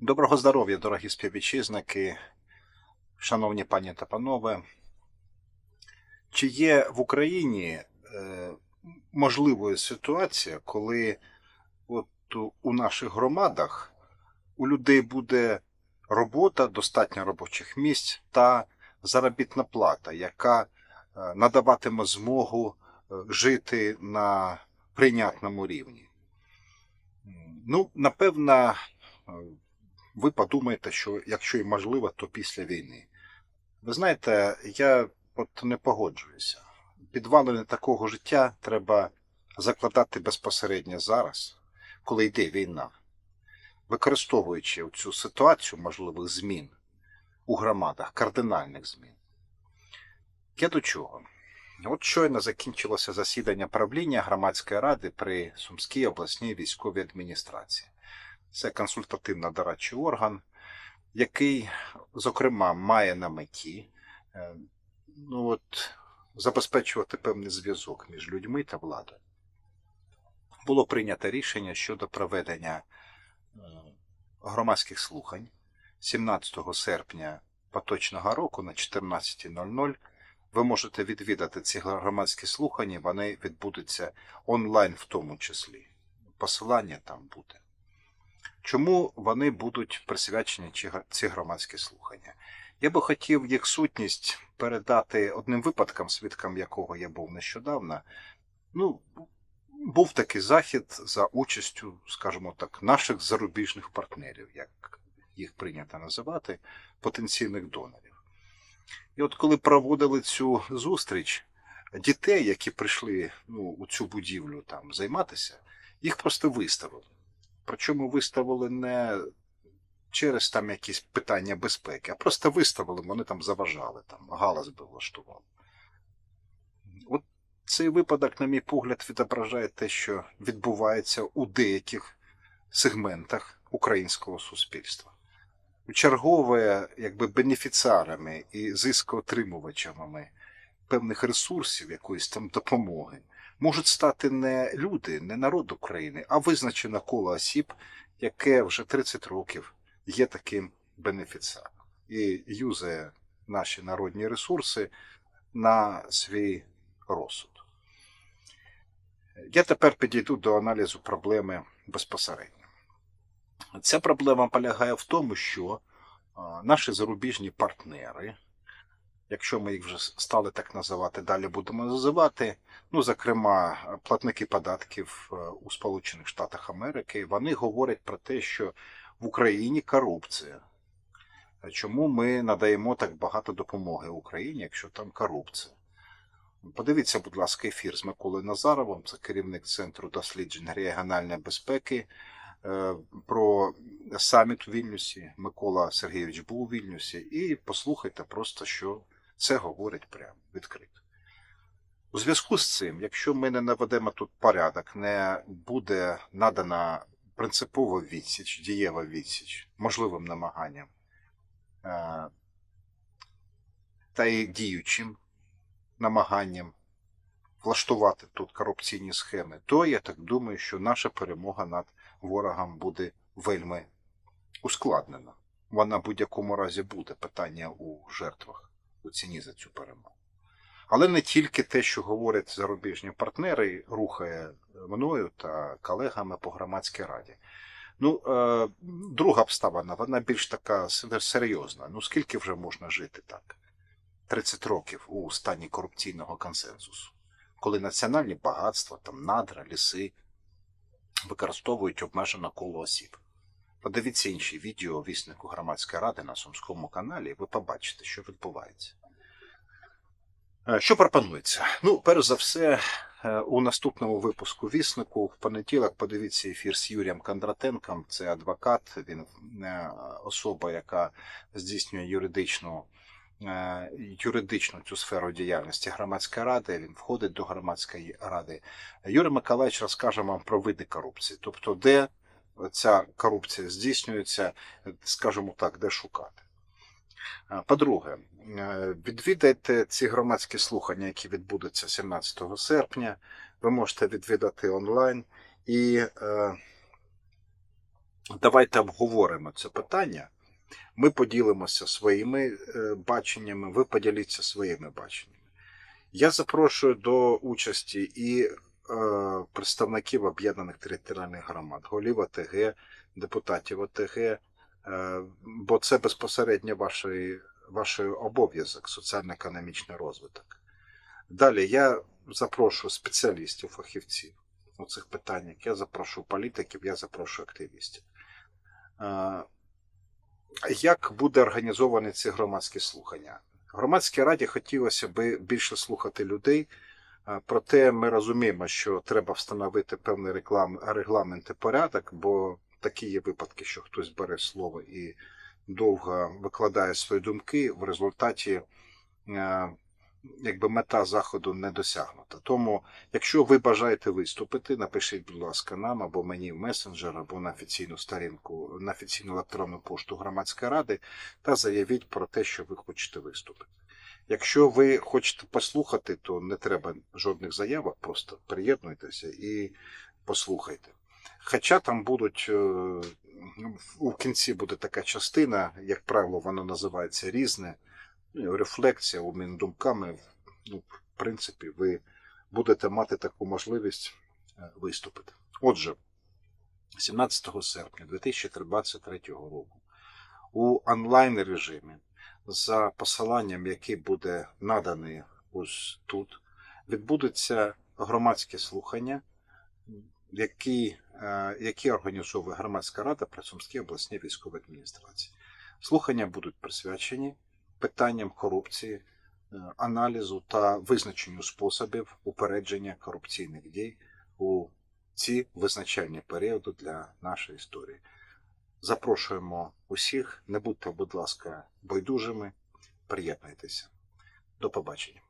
Доброго здоров'я, дорогі співвітчизники, шановні пані та панове. Чи є в Україні е, можливою ситуація, коли от у наших громадах у людей буде робота, достатньо робочих місць та заробітна плата, яка е, надаватиме змогу е, жити на прийнятному рівні? Ну, напевно, ви подумаєте, що якщо і можливо, то після війни. Ви знаєте, я от не погоджуюся. Підвалини такого життя треба закладати безпосередньо зараз, коли йде війна, використовуючи цю ситуацію можливих змін у громадах, кардинальних змін. Я до чого? От щойно закінчилося засідання правління громадської ради при Сумській обласній військовій адміністрації. Це консультативно дорадчий орган, який, зокрема, має на меті е, ну, от, забезпечувати певний зв'язок між людьми та владою. Було прийнято рішення щодо проведення е, громадських слухань 17 серпня поточного року на 14.00. Ви можете відвідати ці громадські слухання, вони відбудуться онлайн в тому числі. Посилання там буде. Чому вони будуть присвячені ці громадські слухання? Я би хотів їх сутність передати одним випадкам, свідком якого я був нещодавно. Ну, був такий захід за участю, скажімо так, наших зарубіжних партнерів, як їх прийнято називати, потенційних донорів. І от коли проводили цю зустріч, дітей, які прийшли ну, у цю будівлю там займатися, їх просто виставили. Причому виставили не через там якісь питання безпеки, а просто виставили, вони там заважали, там галас би влаштували. От цей випадок, на мій погляд, відображає те, що відбувається у деяких сегментах українського суспільства. Чергове, якби бенефіціарами і зискоотримувачами певних ресурсів, якоїсь там допомоги, можуть стати не люди, не народ України, а визначене коло осіб, яке вже 30 років є таким бенефіціаром і юзає наші народні ресурси на свій розсуд. Я тепер підійду до аналізу проблеми безпосередньо. Ця проблема полягає в тому, що наші зарубіжні партнери, якщо ми їх вже стали так називати, далі будемо називати, ну, зокрема, платники податків е, у Сполучених Штатах Америки, вони говорять про те, що в Україні корупція. Чому ми надаємо так багато допомоги Україні, якщо там корупція? Подивіться, будь ласка, ефір з Миколою Назаровим, це керівник Центру досліджень регіональної безпеки. Е, про саміт у Вільнюсі. Микола Сергійович був у Вільнюсі, і послухайте просто, що це говорить прямо відкрито. У зв'язку з цим, якщо ми не наведемо тут порядок, не буде надана принципова відсіч, дієва відсіч можливим намаганням е, та й діючим намаганням влаштувати тут корупційні схеми, то я так думаю, що наша перемога над ворогам буде вельми ускладнена. Вона в будь-якому разі буде питання у жертвах у ціні за цю перемогу. Але не тільки те, що говорять зарубіжні партнери, рухає мною та колегами по громадській раді. Ну, е, друга обставина, вона більш така серйозна. Ну, скільки вже можна жити так? 30 років у стані корупційного консенсусу, коли національні багатства, там надра, ліси використовують обмежене коло осіб. Подивіться інші відео віснику громадської ради на Сумському каналі, і ви побачите, що відбувається. Е, що пропонується? Ну, перш за все, е, у наступному випуску віснику в понеділок подивіться ефір з Юрієм Кондратенком. Це адвокат, він е, особа, яка здійснює юридичну юридичну цю сферу діяльності громадської ради. Він входить до громадської ради. Юрій Миколаївич розкаже вам про види корупції, тобто, де ця корупція здійснюється, скажімо так, де шукати. По-друге, відвідайте ці громадські слухання, які відбудуться 17 серпня. Ви можете відвідати онлайн і е, давайте обговоримо це питання. Ми поділимося своїми е, баченнями, ви поділіться своїми баченнями. Я запрошую до участі і е, представників об'єднаних територіальних громад, голів ОТГ, депутатів ОТГ, е, бо це безпосередньо вашої, вашої обов'язок, соціально-економічний розвиток. Далі я запрошую спеціалістів, фахівців у цих питаннях, я запрошую політиків, я запрошую активістів. Е, Як буде організовані ці громадські слухання? Громадській раді хотілося би більше слухати людей, е, проте ми розуміємо, що треба встановити певний реклам, регламент і порядок, бо такі є випадки, що хтось бере слово і довго викладає свої думки, в результаті е, якби мета заходу не досягнута. Тому, якщо ви бажаєте виступити, напишіть, будь ласка, нам або мені в месенджер, або на офіційну сторінку, на офіційну електронну пошту громадської ради та заявіть про те, що ви хочете виступити. Якщо ви хочете послухати, то не треба жодних заявок, просто приєднуйтеся і послухайте. Хоча там будуть е, у кінці буде така частина, як правило, вона називається різне. Ну, рефлексія, обмін думками. Ну, в принципі, ви будете мати таку можливість е, виступити. Отже, 17 серпня 2023 року у онлайн режимі за посиланням, який буде наданий ось тут, відбудуться громадські слухання, які, е, які організовує громадська рада при Сумській обласній військовій адміністрації. Слухання будуть присвячені питанням корупції, е, аналізу та визначенню способів упередження корупційних дій у ці визначальні періоди для нашої історії. Запрошуємо усіх, не будьте, будь ласка, байдужими, приєднуйтеся. До побачення.